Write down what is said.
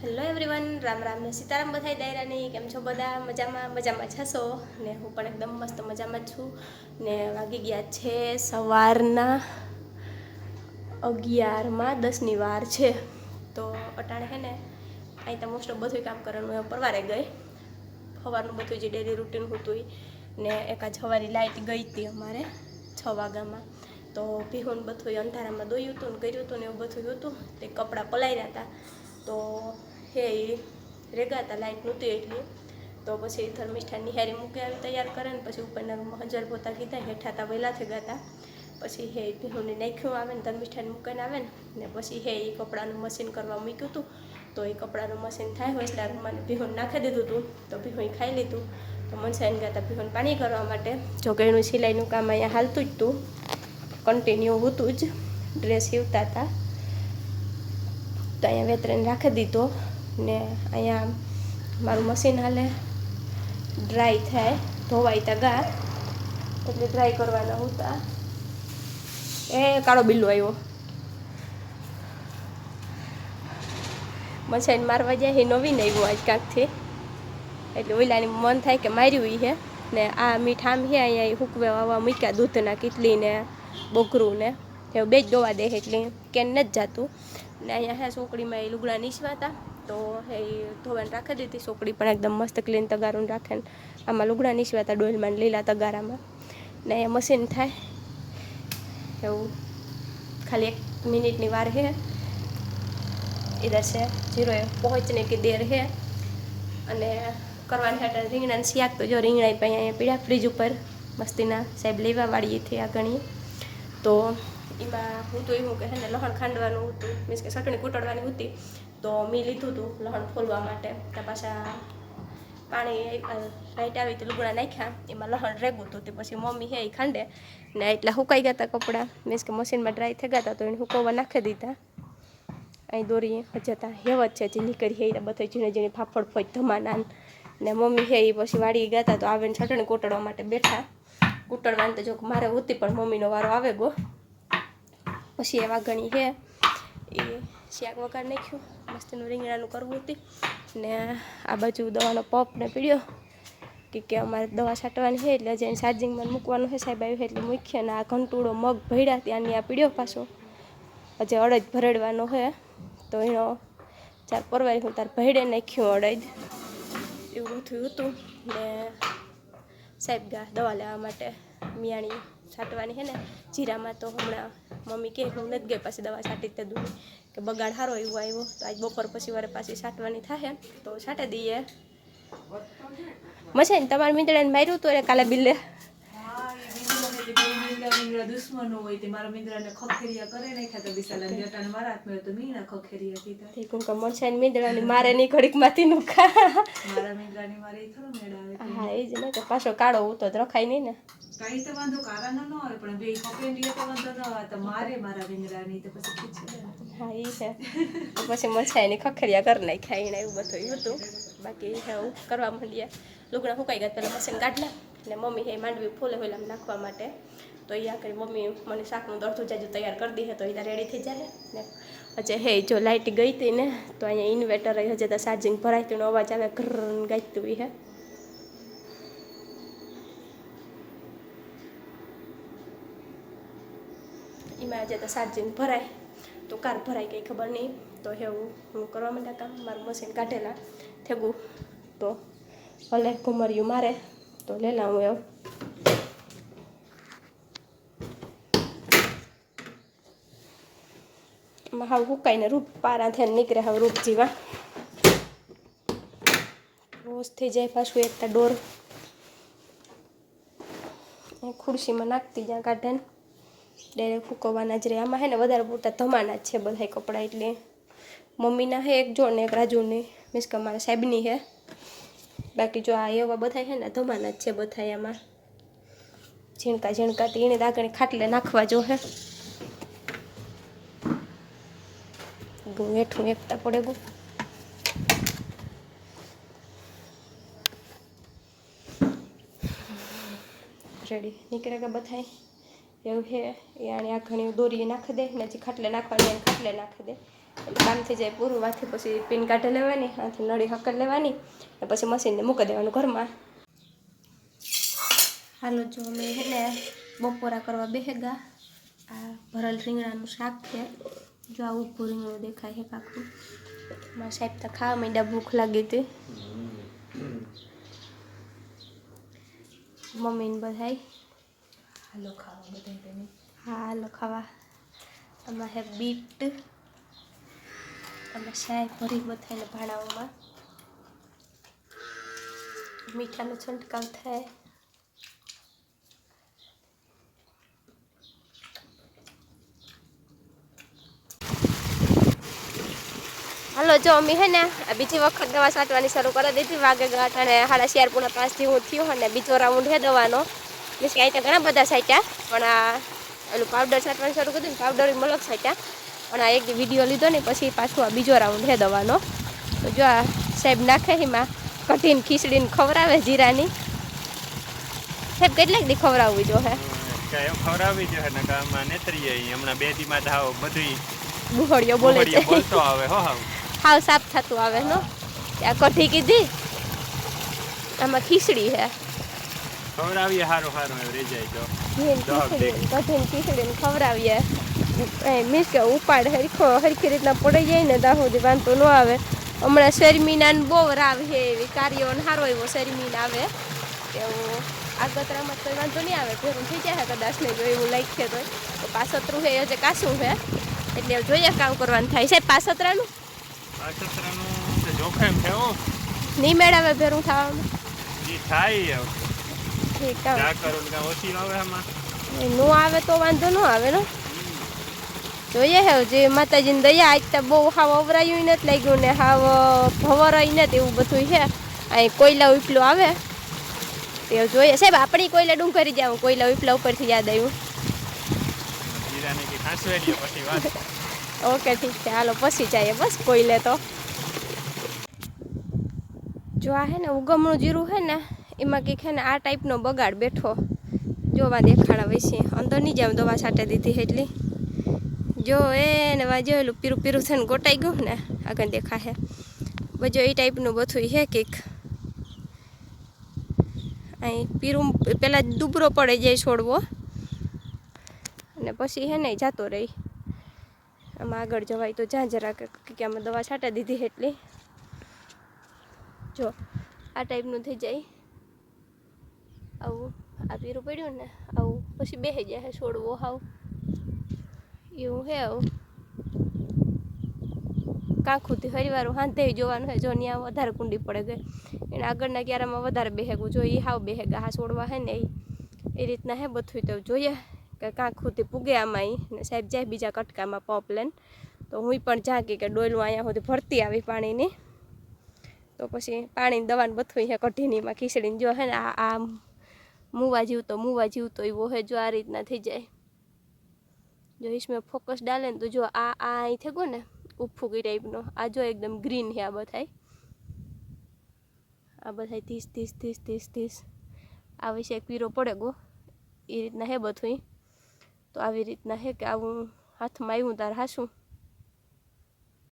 Hello everyone Ram Ram ને સીતારામ બધાય ડાયરાની, કેમ છો બધા? મજામાં? મજામાં છસો ને હું પણ એકદમ મસ્ત મજામાં છું. ને વાગી ગયા છે સવારના અગિયારમાં, દસની વાર છે. તો અટાણે હે ને અહીં તો મોસ્ટ ઓફ બધું કામ કરવાનું પરવારે ગઈ. સવારનું બધું જે ડેલી રૂટીન હતું. ને એકાદ સવારી લાઇટ ગઈ હતી અમારે છ વાગ્યામાં. તો ભીહુન બધું અંધારામાં દોયું હતું ને કર્યું હતું ને એવું બધું હતું. તે કપડાં પલાર્યા હતા તો હે, એ રેગા હતા લાઇટ નહોતી એટલી. તો પછી થર્મિસ્ટાર નિહારી મૂકી આવી, તૈયાર કરે ને પછી ઉપરના હજાર પોતા કીધા, હેઠા તા વહેલા થઈ ગયા પછી હે ભીહુંને નાખ્યું આવે ને, ધર્મિષ્ઠાને મૂકીને આવે ને પછી હે, એ કપડાનું મશીન કરવા મૂક્યું હતું તો એ કપડાનું મશીન થાય હોય એટલે રૂમમાં ભીહું નાખી દીધું હતું તો ભીહું ખાઈ લીધું. તો મનસાઈને ગયા હતા ભીહુન પાણી કરવા માટે. જો કે એનું સિલાઈનું કામ અહીંયા હાલતું જ હતું કન્ટિન્યુ હતું જ. ડ્રેસ સીવતા હતા તો અહીંયા વેતરીને રાખી દીધો ને અહીંયા મારું મશીન હાલે. ડ્રાય થાય. ધોવાય તા ગા એટલે ડ્રાય કરવાના હતા. એ કાળો બિલ્લો આવ્યો મશીન મારવા જાય એ નવીન આવ્યો આજ કાંકથી એટલે ઓલાની મન થાય કે માર્યું હે. ને આ મીઠામ હે, અહીંયા હુકવે વાવા મૂક્યા દૂધના કીટલી ને બોકરું ને એવું બે જ દોવા દે એટલે કેન નથી જાતું. ને અહીંયા હે સોકડીમાં એ લુગડા નીસવાતા તો એ ધોવાને રાખી દીધી. સોકડી પણ એકદમ મસ્ત ક્લીન તગારું રાખે ને આમાં લુગડા નીસવાતા ડોલમાં લીલા તગારામાં. ને અહીંયા મશીન થાય. એવું. ખાલી એક મિનિટની વાર હે. ઇધર છે જીરો પહોંચને કે દેર હે. અને કરવાની હેઠળ રીંગણાને શાક તો જો રીંગણા અહીંયા પીળા ફ્રીજ ઉપર મસ્તીના સાહેબ લેવા વાળીએથી આ ઘણી તો એમાં હું તો એવું કે ને લહણ ખાંડવાનું હતું, મીન્સ કે ચટણી કૂટડવાની હતી, તો મેં લીધું હતું લહણ ફોલવા માટે. ત્યાં પાછા પાણી લાઈટ આવી તો લુગડા નાખ્યા, એમાં લહણ રેગું હતું. તે પછી મમ્મી હે એ ખાંડે ને એટલા સુકાઈ ગયા હતા કપડાં, મીન્સ કે મશીનમાં ડ્રાય થઈ ગયા હતા તો એને સુકવવા નાખી દીધા. અહીં દોરી જતા હેવત છે જે નીકળી હે બધા ઝીણે ઝીણે ફાફડ ફોજ ધમાના ને. મમ્મી હે એ પછી વાળી ગયા હતા તો આવીને છટણી કોટડવા માટે બેઠા. કૂટડવાની તો જો મારે હોતી પણ મમ્મીનો વારો આવે ગો. પછી એ ઘણી છે. એ શાક વગાડ નાખ્યું. મસ્તીનું રીંગણાનું કરવું હતી. ને આ બાજુ દવાનો પપ પીડ્યો કે કે અમારે દવા છાંટવાની છે એટલે જઈને ચાર્જિંગમાં મૂકવાનું છે. સાહેબ આવ્યું એટલે મૂકીએ. ને આ ઘંટુડો મગ ભર્યા ત્યાંની આ પીડ્યો પાછો. હજી અડદ ભરડવાનો છે. તો એનો ચાર પરવારી હું તાર ભેડે નાખ્યું અડદ. એવું થયું હતું. ને સાહેબ ગા દવા લેવા માટે મિયાણી છાંટવાની છે ને. જીરામાં તો હમણાં મમ્મી કે હું નથી ગઈ, પાછી દવા છાંટી તે દૂધ કે બગાડ સારો એવો આવ્યો. તો આજ બપોર પછી વારે પાછી છાંટવાની થાય તો છાંટી દઈએ. મજા ને તમારા મીંદડાને માર્યું તું કાલે બિલ્લે મીંડળા દુશ્મનો હોય તે મારા મીંદડાને ખખેરિયા કરે નાખ્યા તો બિચારાને જટાને મારા હાથમાં હોય તો મીણા ખખેરિયા કીધા. તે કુંકા મરચાં મીંદડાની મારે નહીં ઘડીકમાંથી નુખા મારા મીંદડાની મારે થોડો મેળ આવે હા એ જ ને કે પાછો કાળો ઉતો તો રખાય નહીં ને. કઈ તો વાંધો કારાનો ન આવે પણ બે ખખેરિયા તો વાંધો ન આવે તો મારે મારા મીંદડાની તો પછી ખીચી હા એ છે. તો પછી ખખેરિયા કર કરી નાખ્યા એને એવું બધું હતું. બાકી એવું કરવા માંડ્યા. લુગડા સુકાઈ ગયા પેલા મશીન કાઢલા અને મમ્મી હે માંડવી ફૂલે હોય નાખવા માટે. તો એ આખરી મમ્મી, મને શાકનું દરથું જાજુ તૈયાર કરી દીધે તો એ રેડી થઈ જાય ને હજે હે, જો લાઇટ ગઈ હતી ને, તો અહીંયા ઇન્વેટર હજે તો ચાર્જિંગ ભરાય તેનો અવાજ આવે ઘર ગાઈતું હે. એમાં આજે તો ચાર્જિંગ ભરાય, તો કાર ભરાય કંઈ ખબર નહીં. તો હેવું હું કરવા માંડ્યા કામ? મારું મશીન કાઢેલા, થેગું. તો ભલે ઘુમરિયું મારે, તો લેલા હું એવું. એમાં હાવ હુકાઈને રૂપ પારા થઈને નીકળે હવે રૂપ જીવા. રોજ થઈ જાય પાછું એકતા ડોર ખુરશીમાં નાખતી જ્યાં કાઢે ને ડાયરેક્ટ ફૂકવવાના જ રહે આમાં હે ને વધારે પૂરતા ધમાના જ છે બધા કપડાં એટલે. મમ્મીના હે એક જોડ ને એક રાજુની. મીન્સ કે અમારા સાહેબની હે. બાકી જો આ એવા બધા છે ને ધમાના જ છે બધા આમાં. ઝીણકા ઝીણકા તો એને દાગણી ખાટલે નાખવા જો હે. હેઠું એકતા પડે ગું રેડી નીકળે કે બધાય? એવું છે એ આણે આ ઘણી દોરી નાખી દે, ને હજી ખાટલે નાખવાની ખાટલે નાખી દે. એટલે કામ થઈ જાય પૂરું. વાથી પછી પિન કાઢી લેવાની, આથી નળી હકર લેવાની, ને પછી મશીનને મૂકી દેવાનું ઘરમાં. હાલો, જો અમે છે ને બપોરા કરવા બેહેગા આ ભરલ રીંગણાનું શાક છે. જો આ ઉભું રીંગણું દેખાય છે પાકું મારા સાહેબ તો ખાવા માંડ્યા ભૂખ લાગી હતી મમ્મીને બધાય હાલો ખાવા બધા હા હાલો ખાવા આમાં હે બીટ આમાં સાહેબ ભરી બધાને ભાણાઓમાં મીઠાનો છંટકાવ થાય હાલો જો અમે હે ને બીજી વખત દવા છાંટવાની શરૂ કરી દીધી વાગે ગાંઠ અને સાડા ચાર પૂણા પાંચ જેવું થયું અને બીજો રાઉન્ડ હે દવાનો. મીન્સ કે અહીંયા ઘણા બધા છાંટ્યા પણ આ ઓલું પાવડર છાંટવાનું શરૂ કર્યું ને પાવડર મલક છાંટ્યા. પણ આ એક વીડિયો લીધો ને પછી પાછું આ બીજો રાઉન્ડ હે દવાનો. તો જો આ સાહેબ નાખે એમાં કઠીન ખીચડીને ખવડાવે જીરાની. સાહેબ કેટલાક દી ખવરાવવી જો હે કાંઈ જો હે ને કે આમાં નેતરી હમણાં બે દી માં થાવ બધું બોલે છે. બોલતો આવે હો હાવ. હાવ સાફ થતું આવે નો આ કોઠી કીધી. આમાં ખીચડી હે ખવડાવીએ સારું એવું રહી જાય તો. કઠિન ખીચડી ને ખવડાવીએ. એ મીન્સ કે ઉપાડ હરખો હરખી રીતના પડી જાય ને ત્યાં સુધી વાંધો ન આવે. હમણાં શર્મિના બહુ રાવ છે એવી કાર્યો સારો એવો શર્મીન આવે. એવું આગતરામાં કોઈ વાંધો નહીં આવે. ભેરું થઈ જાય કદાચ ને જો એવું લાગશે તો પાસતરું છે હજે કાશું છે. એટલે જોઈએ કામ કરવાનું થાય. છે પાસતરાનું તો જોખમ છે નહીં મેળાવે ભેરું થવામાં ઈ થાય. ઠીક કાં ઓછી આવે આમાં. નો આવે તો વાંધો ન આવે ને જોઈએ હે જે માતાજીની દયા આજ તો બહુ હાવ અવરાયું નથી લાગ્યું ને હાવ ભવરાય નથી એવું બધું છે. અહીં કોયલા ઉપલું આવે. તે જોઈએ. સાહેબ આપણી કોયલા ડુંગરી જાવ કોયલા ઉપલા ઉપરથી યાદ આવ્યું. ઓકે, ઠીક છે. હાલો, પછી જઈએ. બસ કોયલે તો. જો આ હે ને, ઉગમણું જીરું હે ને, એમાં કંઈક હે ને, આ ટાઈપનો બગાડ બેઠો. જોવા દેખાડા છે અંદર નહીં જાવ દવા છાંટે દીધી એટલી. જો એ ને વાજો જોયેલું પીરું પીરું થઈને ગોટાઈ ગયું ને, આગળ દેખાશે. બજો એ ટાઈપનું બધું છે કંઈક. અહીં પીરું, પેલા દુબરો પડે જાય છોડવો. અને પછી હે ને જતો રહી. આમાં આગળ જવાય તો જ્યાં જરા કે આમાં દવા છાંટા દીધી એટલી જો, આ ટાઈપનું થઈ જાય. આવું, આ પીરું પડ્યું ને, આવું પછી બેસી જાય છોડવો હાવ. એવું હે આવું. કાંખુથી હરિવારું હાંધે જોવાનું હે, જો ત્યાં વધારે કુંડી પડે ગઈ. એને આગળના ક્યારામાં વધારે બેહેગું જોઈએ હાવ બેહેગા હા છોડવા હે ને. એ. રીતના હે બધું તો જોઈએ. કે કાંખુંથી પૂગે આમાં ને સાહેબ જાય બીજા કટકામાં પંપ લઈને. તો હું પણ જાગી કે ડોયલું અહીંયા સુધી ભરતી આવી પાણીની. તો પછી પાણીની દવાને બથવી છે કઢીનીમાં ખીચડીને જો હે ને આ આ મૂવા જીવતો મૂવા જીવતો એવો હે જો આ રીતના થઈ જાય. જો ઈસમે ફોકસ ડાલે ને તો જો આ આ અહીં થયો ને ઉફુગી ટાઈપનો. આ જો એકદમ ગ્રીન છે આ બધાય. આ બધાય ત્રીસ ધીસ ધીસ ધીસ ધીસ. આ વિશે એક પીરો પડે ગો. એ રીતના હે બધું તો આવી રીતના હે કે આવું હાથમાં આવ્યું તાર હાસું?